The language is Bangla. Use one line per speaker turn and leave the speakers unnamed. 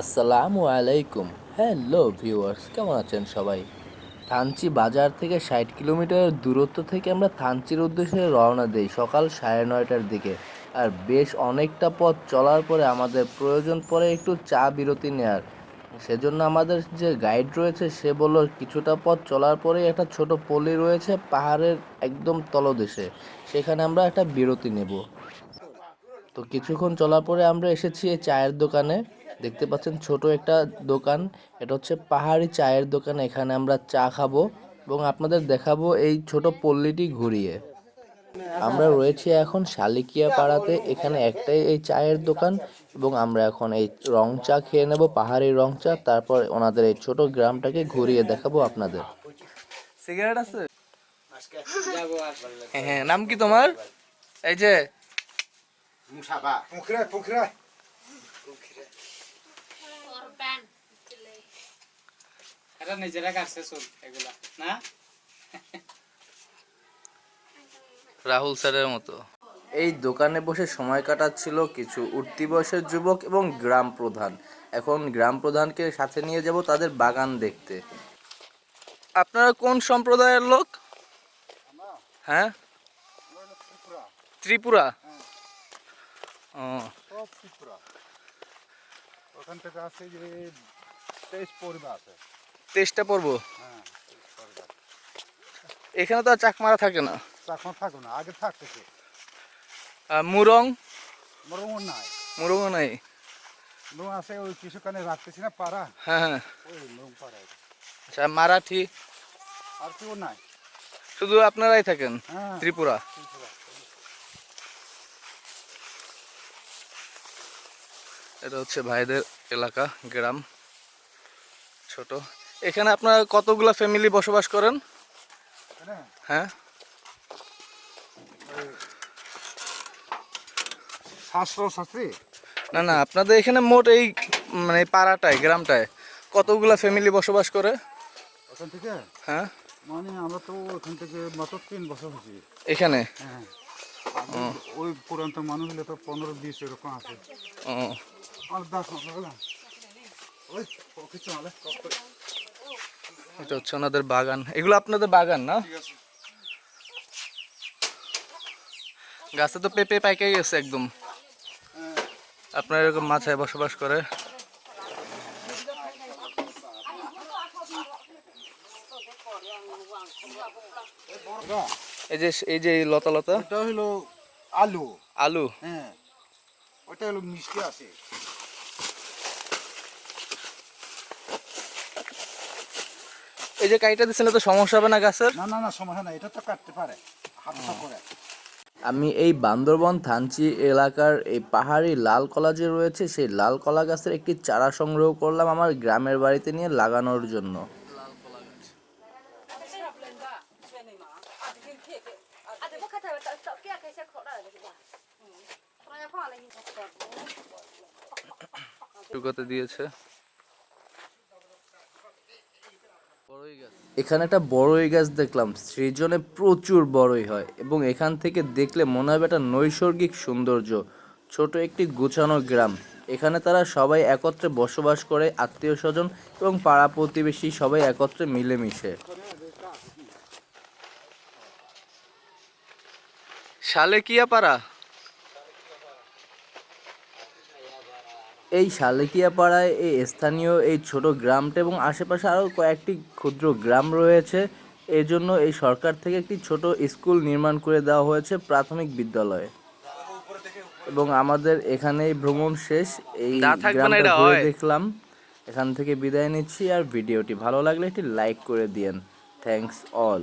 আসসালামু আলাইকুম। হ্যালো ভিউয়ার্স কেমন আছেন সবাই? থানচি বাজার থেকে ষাট কিলোমিটার দূরত্ব থেকে আমরা থানচির উদ্দেশ্যে রওনা দিই সকাল সাড়ে নয়টার দিকে। আর বেশ অনেকটা পথ চলার পরে আমাদের প্রয়োজন পড়ে একটু চা বিরতি নেওয়ার সেজন্য আমাদের যে গাইড রয়েছে, সে বলল কিছুটা পথ চলার পরে একটা ছোট পল্লী রয়েছে পাহাড়ের একদম তলদেশে। সেখানে আমরা একটা বিরতি নেব। তো কিছুক্ষণ চলার পরে আমরা এসেছি চায়ের দোকানে। দেখতে পাচ্ছেন ছোট একটা দোকান। এটা হচ্ছে পাহাড়ি চায়ের দোকান। এখানে আমরা চা খাব এবং আপনাদের দেখাবো এই ছোট পল্লীটি ঘুরিয়ে। আমরা রয়েছি এখন শালিকিয়া পাড়াতে। এখানে একটাই এই চায়ের দোকান এবং আমরা এখন এই রং চা খেয়ে নেব পাহাড়ি রং চা। তারপর ওনাদের এই ছোট গ্রামটাকে ঘুরিয়ে দেখাবো আপনাদের। সিগারেট আছে? হ্যাঁ হ্যাঁ নাম কি তোমার? এই যে.
এটা নিজেরা কাটছে চুল এগুলা না?
রাহুল স্যারের মতো। এই দোকানে বসে সময় কাটাচ্ছিল কিছু উঠতি বয়সের যুবক এবং গ্রাম প্রধান। এখন গ্রাম প্রধানকে সাথে নিয়ে যাব তাদের বাগান দেখতে। আপনারা কোন সম্প্রদায়ের লোক? হ্যাঁ? ত্রিপুরা। ও।
ত্রিপুরা। ওখান থেকে আছে যে তেইশ পরিবার আছে
তেইশটা পর্ব?
হ্যাঁ
এখানে তো আর চাকমারা থাকে না।
এখন থাকো না আগে থাকতেছে
মুরং?
মরমন নাই।
মুরংও নাই?
নো আছে ওই কিছুখানে রাখতেছি না পাড়া।
হ্যাঁ হ্যাঁ।
ওই পাড়া
আচ্ছা মারাঠি?
আর কেউ নাই।
শুধু আপনারাই থাকেন
হ্যাঁ।
ত্রিপুরা
ত্রিপুরা।
এটা হচ্ছে ভাইদের এলাকা গ্রাম ছোট। এখানে আপনারা কতগুলো ফ্যামিলি বসবাস করেন?
হ্যাঁ?
হ্যাঁ না না আপনাদের এখানে মোট এই মানে পাড়াটায় গ্রামটায় কতগুলা ফ্যামিলি বসবাস করে?
ওখান থেকে?
হ্যাঁ?
মানে আমরা তো ওখান থেকে মাত্র তিন বছর হয়েছি।
এখানে?
হ্যাঁ ওই পুরান্ত মানুষ হলে তো পনেরো বিশ এরকম আছে।
ও এটা হচ্ছে ওনাদের বাগান। এগুলো আপনাদের বাগান না? গাছে তো পেঁপে পাইকে গেছে একদম। আপনারা এরকম মাথায় বসবাস করে। এই যে এই যে লতা লতা।
ওটা হলো আলু।
আলু।
হ্যাঁ। ওটা হলো মিষ্টি আছে।
এই যে কাইটা দিচ্ছেন তো সমস্যা হবে না গাছের?
না না না সমস্যা নাই এটা তো কাটতে পারে হাতটা করে
আমি এই বান্দরবন থানচি এলাকার এই পাহাড়ি লাল কলা যে রয়েছে সেই লাল কলা গাছের একটি চারা সংগ্রহ করলাম আমার গ্রামের বাড়িতে নিয়ে লাগানোর জন্য।
thì
এখানে একটা বড়ই গাছ দেখলাম, সৃজনে প্রচুর বড়ই হয় এবং এখান থেকে দেখলে মনে হবে একটা নৈসর্গিক সৌন্দর্য, ছোট একটি গুছানো গ্রাম। এখানে তারা সবাই একত্রে বসবাস করে আত্মীয় স্বজন এবং পাড়া প্রতিবেশী সবাই একত্রে মিলেমিশে। শালেকিয়া পাড়া? এই শালিকিয়া পাড়ায় এই স্থানীয় এই ছোট গ্রামটা এবং আশেপাশে আরও কয়েকটি ক্ষুদ্র গ্রাম রয়েছে। এই জন্য এই সরকার থেকে একটি ছোট স্কুল নির্মাণ করে দেওয়া হয়েছে প্রাথমিক বিদ্যালয়ে। এবং আমাদের এখানেই ভ্রমণ শেষ। এই গ্রামটা ঘুরে দেখলাম। এখান থেকে বিদায় নিচ্ছি। আর ভিডিওটি ভালো লাগলে একটি লাইক করে দিয়েন। Thanks all.